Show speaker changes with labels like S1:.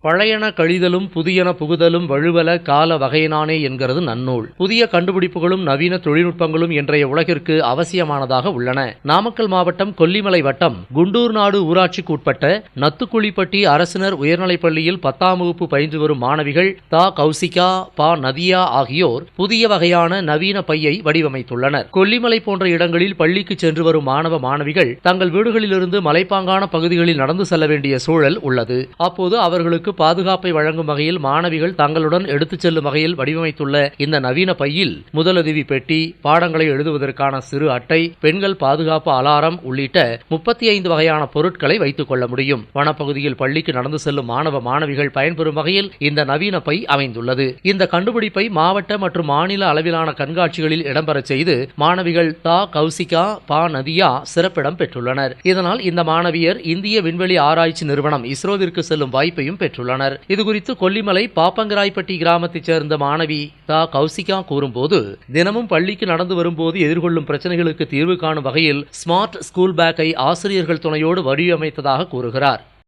S1: பழையன கழிதலும் புதியன புகுதலும் வழுவல கால வகையினானே என்கிறது நன்னூல். புதிய கண்டுபிடிப்புகளும் நவீன தொழில்நுட்பங்களும் இன்றைய உலகிற்கு அவசியமானதாக உள்ளன. நாமக்கல் மாவட்டம் கொல்லிமலை வட்டம் குண்டூர் நாடு ஊராட்சிக்கு உட்பட்ட நத்துக்குழிப்பட்டி அரசினர் உயர்நிலைப் பள்ளியில் பத்தாம் வகுப்பு பயின்று வரும் மாணவிகள் தா. கௌசிகா பா. நதியா ஆகியோர் புதிய வகையான நவீன பையை வடிவமைத்துள்ளனர். கொல்லிமலை போன்ற இடங்களில் பள்ளிக்கு சென்று வரும் மாணவ மாணவிகள் தங்கள் வீடுகளிலிருந்து மலைப்பாங்கான பகுதிகளில் நடந்து செல்ல வேண்டிய சூழல் உள்ளது. அப்போது அவர்களுக்கு பாதுகாப்பை வழங்கும் வகையில் மாணவிகள் தங்களுடன் எடுத்துச் செல்லும் வகையில் வடிவமைத்துள்ள இந்த நவீன பையில் முதலுதவி பெட்டி பாடங்களை எழுதுவதற்கான சிறு அட்டை பெண்கள் பாதுகாப்பு அலாரம் உள்ளிட்ட முப்பத்தி ஐந்து வகையான பொருட்களை வைத்துக் கொள்ள முடியும். வனப்பகுதியில் பள்ளிக்கு நடந்து செல்லும் மாணவ மாணவிகள் பயன்பெறும் வகையில் இந்த நவீன பை அமைந்துள்ளது. இந்த கண்டுபிடிப்பை மாவட்ட மற்றும் மாநில அளவிலான கண்காட்சிகளில் இடம்பெறச் செய்து மாணவிகள் தா கௌசிகா பா நதியா சிறப்பிடம் பெற்றுள்ளனர். இதனால் இந்த மாணவியர் இந்திய விண்வெளி ஆராய்ச்சி நிறுவனம் இஸ்ரோவிற்கு செல்லும் வாய்ப்பையும் பெற்றுள்ளனர் இதுகுறித்து கொல்லிமலை பாப்பங்கராய்பட்டி கிராமத்தைச் சேர்ந்த மாணவி தா. கௌசிகா கூறும்போது தினமும் பள்ளிக்கு நடந்து வரும்போது எதிர்கொள்ளும் பிரச்சனைகளுக்கு தீர்வு காணும் வகையில் ஸ்மார்ட் ஸ்கூல் பேக்கை ஆசிரியர்கள் துணையோடு வடிவமைத்ததாக கூறுகிறார்.